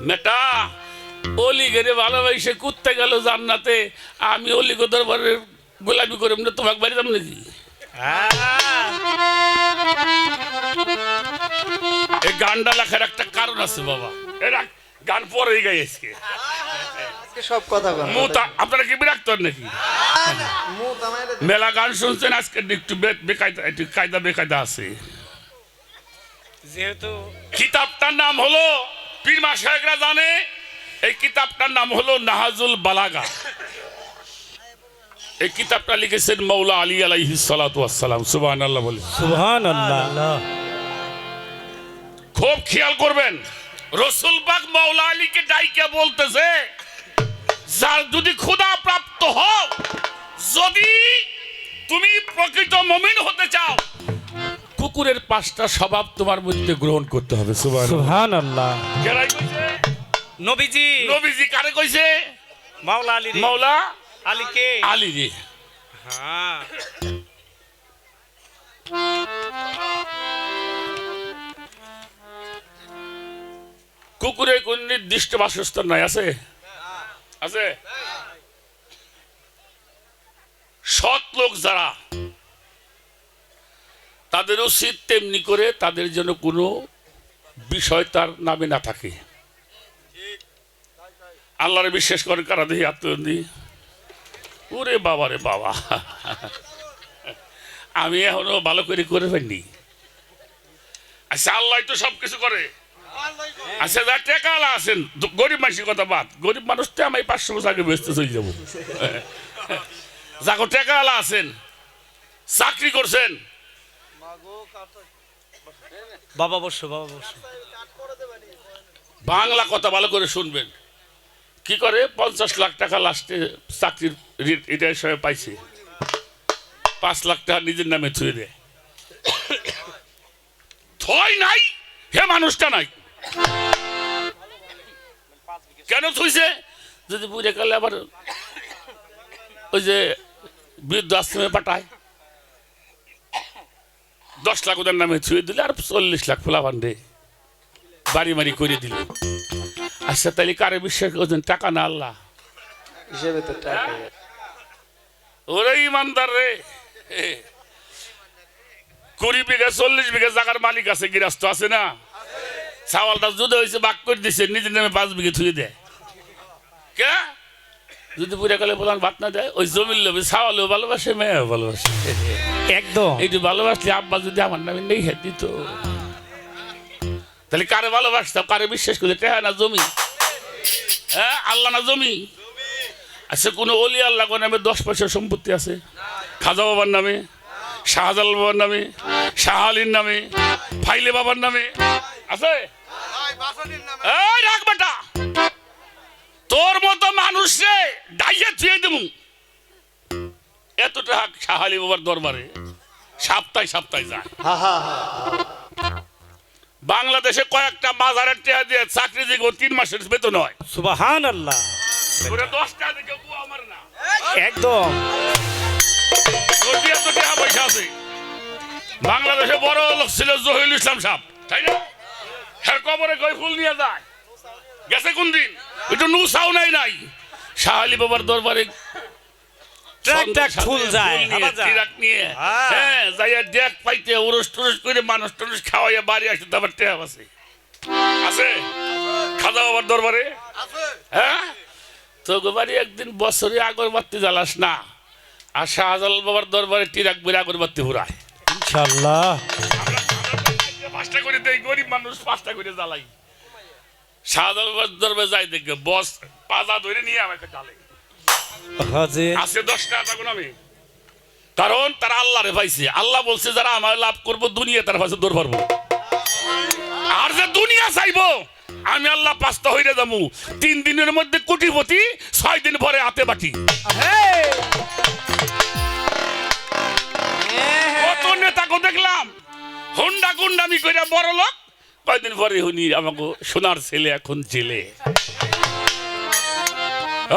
মেটা অলি গেরে ভালোবাসে কুত্তে গেল জান্নাতে আমি অলি গো দরবারে গোলামি করে না তোমাকে বাড়ি যাম নাকি? এই গানটা লেখার একটা কারণ আছে বাবা। এরা গান পরেই গাইছে সব কথা মুতা আপনারা কি বিরক্ত নাকি? মেলা গান শুনছেন আজকে একটু বেকায়দা একটু কায়দা বেকায়দা আছে। যেহেতু কিতাবটার নাম হলো পীরমা সাহেবরা জানে এই কিতাবটার নাম হলো নাহাজুল বালাগা। এই কিতাবটা লিখেছেন মৌলা আলী আলাইহি সালাতু ওয়াসসালাম সুবহানাল্লাহ বলে। সুবহান আল্লাহ খুব খেয়াল করবেন রসুল পাক মৌলা আলীকে ডাইকে বলতেছে যার যদি ক্ষুধা প্রাপ্ত হও যদি তুমি প্রকৃত মমিন হতে চাও কুকুরের পাঁচটা স্বভাব তোমার মধ্যে গ্রহণ করতে হবে সুবহান আল্লাহ কেরাই কইছে? নবীজি। নবীজি কারে কইছে? মাওলা আলী রে। মৌলা আলীকে আলী রে। হ্যাঁ। কুকুরের কোন নির্দিষ্ট বাসস্থান নাই আছে? আছে? সৎ লোক যারা তাদের উচিত তেমনি করে, তাদের জন্য কোনো বিষয় তার নামে না থাকে। আল্লাহরে বিশ্বাস করেন, কারা দেখি আত্মবন্দি ওরে বাবা রে বাবা। আমি এখনও ভালো করে করে ফেলনি। আচ্ছা আল্লাহ তো সব কিছু করে। আচ্ছা যা টেকালা আছেন গরিব মানুষের কথা বাদ। গরিব মানুষ তো আমি পাঁচশো বছর আগে ব্যস্ত চলে যাব। যাকে টেকালা আছেন, চাকরি করছেন। বাবা বসো বাবা বসো। বাংলা কথা ভালো করে শুনবেন। কি করে? পঞ্চাশ লাখ টাকা লাস্টে চাকরির রিটায়ার সময় পাইছে। পাঁচ লাখ টাকা নিজের নামে থুয়ে দেয়। থয় নাই? হে মানুষটা নাই। কেন থুইছে যদি বুঝে গেলে আবার ওই যে বৃদ্ধ আশ্রমে পাঠায়। দশ লাখ ওদের নামে ছুঁয়ে দিলে আর চল্লিশ লাখ ফোলা বান্ধে বাড়ি মারি করে দিল। আচ্ছা তাহলে কারে বিশ্বাস করছেন? টাকা না আল্লাহ? হিসেবে তো টাকা। ওরে ইমানদার রে। কুড়ি বিঘা চল্লিশ বিঘা জায়গার মালিক আছে গৃহস্থ আছে না? চাওয়ালটা যদি হয়েছে বাক করে দিছে নিজের নামে পাঁচ বিঘে থুয়ে দেয়। যদি পুরে গেলে বলান ভাত না দেয় ওই জমির লোভে চাওয়ালেও ভালোবাসে মেয়েও ভালোবাসে। একদম। এইটু ভালোবাসলে আব্বা যদি আমার নামে নেই হ্যাঁ দিত। তাহলে কারে ভালোবাসতাম? কারে বিশ্বাস করলে? টেহা না জমি? হ্যাঁ আল্লাহ না জমি? আচ্ছা কোনো অলি আল্লাহ কোন নামে দশ পয়সার সম্পত্তি আছে? খাজা বাবার নামে শাহজাল বাবার নামে শাহ আলীর নামে ফাইলে বাবার নামে আছে? এই রাখ বেটা! তোর মতো মানুষে ডাইয়ে থুয়ে দেবো। এতটা শাহ আলী বাবার দরবারে সপ্তাহে সপ্তাহে যায়। হা হা হা। বাংলাদেশে কয়েকটা মাজারের টেহা দিয়ে চাকরি দিয়ে তিন মাসের বেতন হয়। সুবহান আল্লাহ ওরা দশ টাকা থেকে বুয়া আমার না। একদম। টাকা পয়সা আছে। বাংলাদেশে বড় লোক ছিল জহিরুল ইসলাম সাহেব তাই না? হ্যাঁ কবরে কই ফুল নিয়ে যায়। গেছে কোন দিন? একটু নুসাও নাই নাই। শাহ আলী বাবার দরবারে হ্যাঁ। হ্যাঁ হ্যাঁ? একদিন বছরে আগরবাতি জ্বালাস না আর শাহজাল বাবার দরবারে টিরাক বের আগরবাতি ঘুরায় ইনশাআল্লাহ আমরা পাঁচটা করে দেই গরিব মানুষ পাঁচটা করে জ্বালাই। শাহজাল বাবার যাই দেখবে বস পাজা ধরে নিয়ে আমাকে জ্বালে আছে দশ তখন আমি। কারণ তারা আল্লাহরে পাইছে। আল্লাহ বলছে যারা আমার লাভ করব দুনিয়া তার পাশে দৌড় পারব। আর যে দুনিয়া চাইব আমি আল্লাহ পাঁচটা হইরে যাব তিন দিনের মধ্যে কোটিপতি ছয় দিন পরে হাতে বাটি। কত নেতাকে দেখলাম হুন্ডা গুন্ডামি করে বড় লোক কয়দিন পরে হুনি আমাকে সোনার ছেলে এখন জেলে।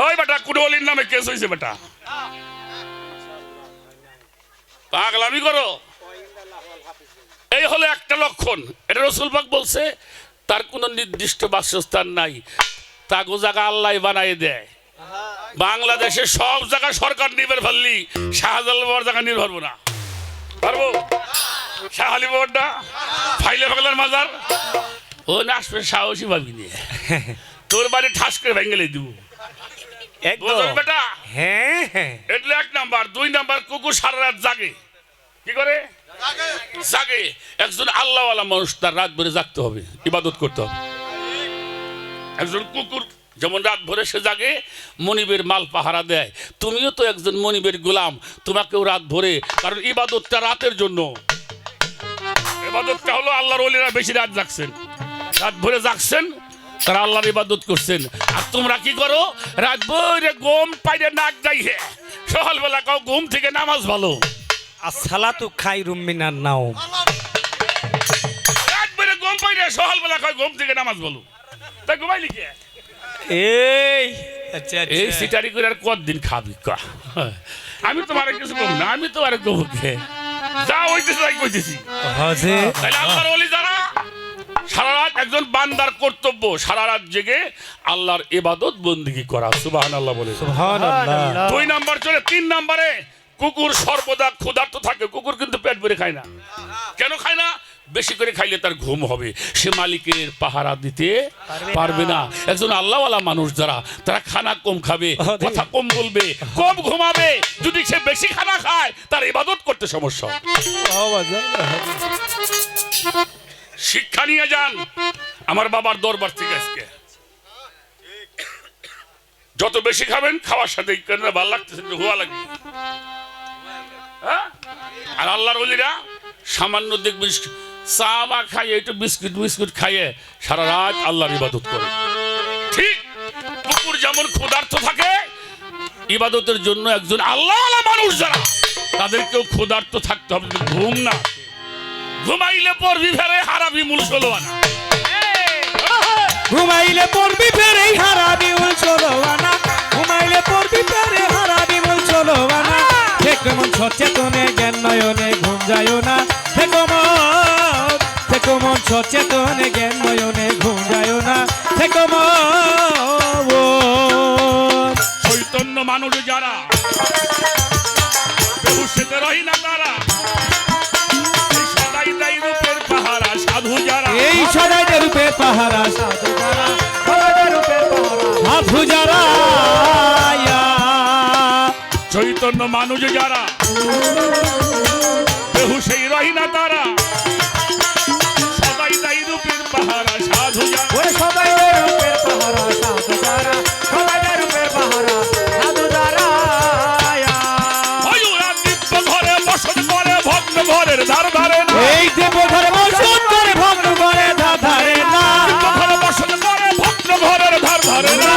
ওই বেটা কুড়লির নামে কেস হয়েছে বেটা। পাগলামি করো। এই হলো একটা লক্ষণ। এটা রসুল পাক বলছে, তার কোনো নির্দিষ্ট বাসস্থান নাই। তাগো জায়গা আল্লাহ বানাই দেয়। বাংলাদেশে সব জায়গা সরকার নির্ভর ফেললি, শাহজালাল বাবার জায়গা নির্ভর না। পারব? শাহ আলী ফাইলে ফাগলার মাজার। ও না আসবে সাহসী ভাবি নিয়ে। তোর বাড়ি ঠাস করে ভেঙে দিব। একদম। বেটা? হ্যাঁ হ্যাঁ। এটা এক নাম্বার। দুই নাম্বার কুকুর সারা রাত জাগে। কি করে? জাগে। একজন আল্লাহওয়ালা মানুষ তার রাত ভরে জাগতে হবে ইবাদত করতে হবে। একজন কুকুর যেমন রাত ভরে সে জাগে মনিবের মাল পাহারা দেয়। তুমিও তো একজন মনিবের গোলাম। তোমাকেও রাত ভরে কারণ ইবাদতটা রাতের জন্য। ইবাদতটা হলো আল্লাহর ওলিরা বেশি রাত জাগছেন। রাত ভরে জাগছেন তারা আল্লাহর ইবাদত করছেন। আর তোমরা কি করো? রাত ভরে গম পাইরে নাক যাইহে সকালবেলা কাউ ঘুম থেকে নামাজ ভালো। আসসালাতু খাইরুম মিনান নাও রাত ভরে গম পাইরে সকালবেলা কাউ ঘুম থেকে নামাজ ভালো। তাই ঘুমাইলি কে? এই আচ্ছা এই আচ্ছা সিটারি করে আর কতদিন খাবি? কা আমি তোমার কিছু কম না আমি তোমার কব কে? যা হইতেছে তাই কইতেছি। হজে। তাহলে আল্লাহর ওলি যারা সারা রাত একজন বান্দার কর্তব্য সারা রাত জেগে আল্লাহর ইবাদত বন্দিগি করা। সুবাহান আল্লাহ বলে দুই নাম্বার চলে তিন নাম্বারে কুকুর সর্বদা ক্ষুধার্ত থাকে কুকুর কিন্তু পেট ভরে খায় না। কেন খায় না? বেশি করে খাইলে তার ঘুম হবে। সে মালিকের পাহারা দিতে পারবে না। একজন আল্লাহওয়ালা মানুষ যারা তারা খানা কম খাবে কথা কম বলবে কম ঘুমাবে। যদি সে বেশি খানা খায় তার ইবাদত করতে সমস্যা। শিক্ষা নিয়ে যান। আমার বাবার দরবার থেকে আজকে। যত বেশি খাবেন খাওয়ার সাথে ভালো লাগতেছে হুয়া লাগবে। হ্যাঁ? আর আল্লাহর অলিরা সামান্য দেখবে চা বা খাইয়ে, একটু বিস্কুট বিস্কুট খাইয়ে সারা রাত আল্লাহর ইবাদত করে। ঠিক কুকুর যেমন ক্ষুধার্ত থাকে, ইবাদতের জন্য একজন আল্লাহ মানুষ যারা, তাদেরকেও ক্ষুধার্ত থাকতে হবে ঘুম না ঘুমাইলে পড়বি ফেরে, হারাবি মূল ষোলো আনা ঘুমাইলে পড়বি ফেরে, হারাবি উল চলোয়ানা ঘুমাইলে পড়বি ফেরে, হারাবি উল চলোয়ানা হে কেমন সচেতনে সচেতনে জ্ঞান নয়নে ঘুম যায় না চৈতন্য মানুষ যারা রহি না তারা সদাই দাই রূপের পাহারা সাধু যারা। এই সদাই পাহারা সাধু যারা সাধু যারা। চৈতন্য মানুষ যারা বেহুশেই রহি না তারা। সাধু যারা ওরে সবাই রূপের পাহারা সাধু যারা সবাই রূপের পাহারা সাধু যারা ওরা নিত্য ঘরে বসত করে ভগ্ন ঘরের ধার ধারে না। এই দেব ধরে বসত করে ভগ্ন করে ধারে না। ঘরে বসত করে ভগ্ন ঘরের ধার ধারে না।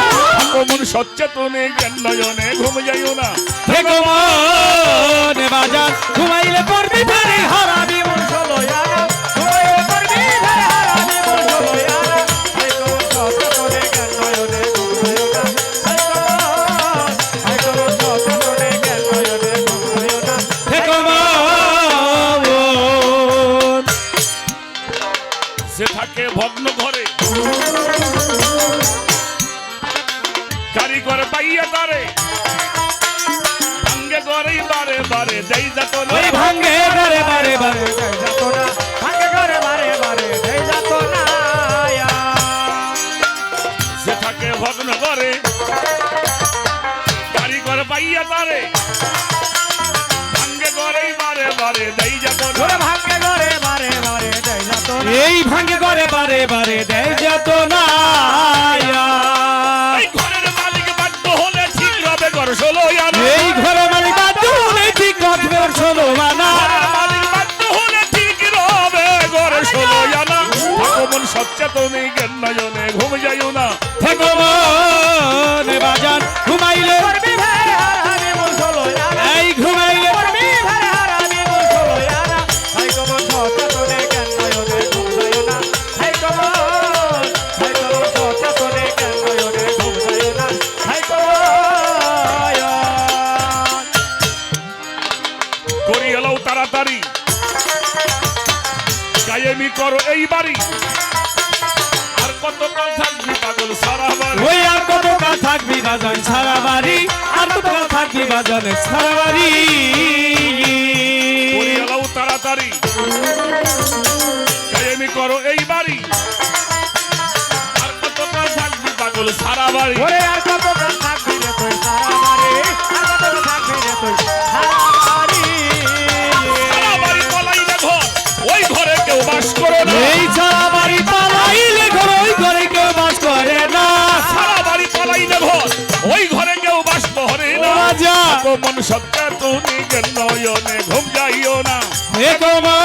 সচেতনে জ্ঞান নয়নে ঘুম যাইও না। হে গোমন বাজার ঘুমাইলে পড়বি ধরে হারাবি সে থাকে ভগ্ন ঘরে। কারিগর পাইয়া তারে। ভাঙ্গে ঘরেই বারে বারে দেই যাত না। ভাঙ্গে বারে বারে বারে যাই যাতো না। ভাঙ্গে ঘরে বারে বারে যাই যাতো না সে থাকে ভগ্ন ঘরে। কারিগর পাইয়া তারে। ভাঙ্গে ঘরেই বারে বারে দেই যাত না। ভাঙ্গে ঘরে বারে বারে দেয় যত এই ভাঙে করে বারে বারে দেয় যত না এই ঘরের মালিক বাধ্য হলে ঠিক হবে ঘর ষোলো এই ঘরে মালিক বাধ্য হলে ঠিক করবে ষোলো মানা ঘরের মালিক বাধ্য হলে ঠিক হবে ঘর ষোলো আনা। সচেতনে করো এই বাড়ি। কত কাল থাকবি পাগল সারা বাড়ি। ওই আর কত কাল থাকবি বাজান সারা বাড়ি আর কত কাল থাকবি বাজান সারা বাড়ি। তাড়াতাড়ি। করো এই বাড়ি। আর কত কাল থাকবি পাগল সারা বাড়ি। ওরে আর কত কাল থাকবি মন সত্যা তুমি নয়নে ঘুম যাইও না। হে কমনে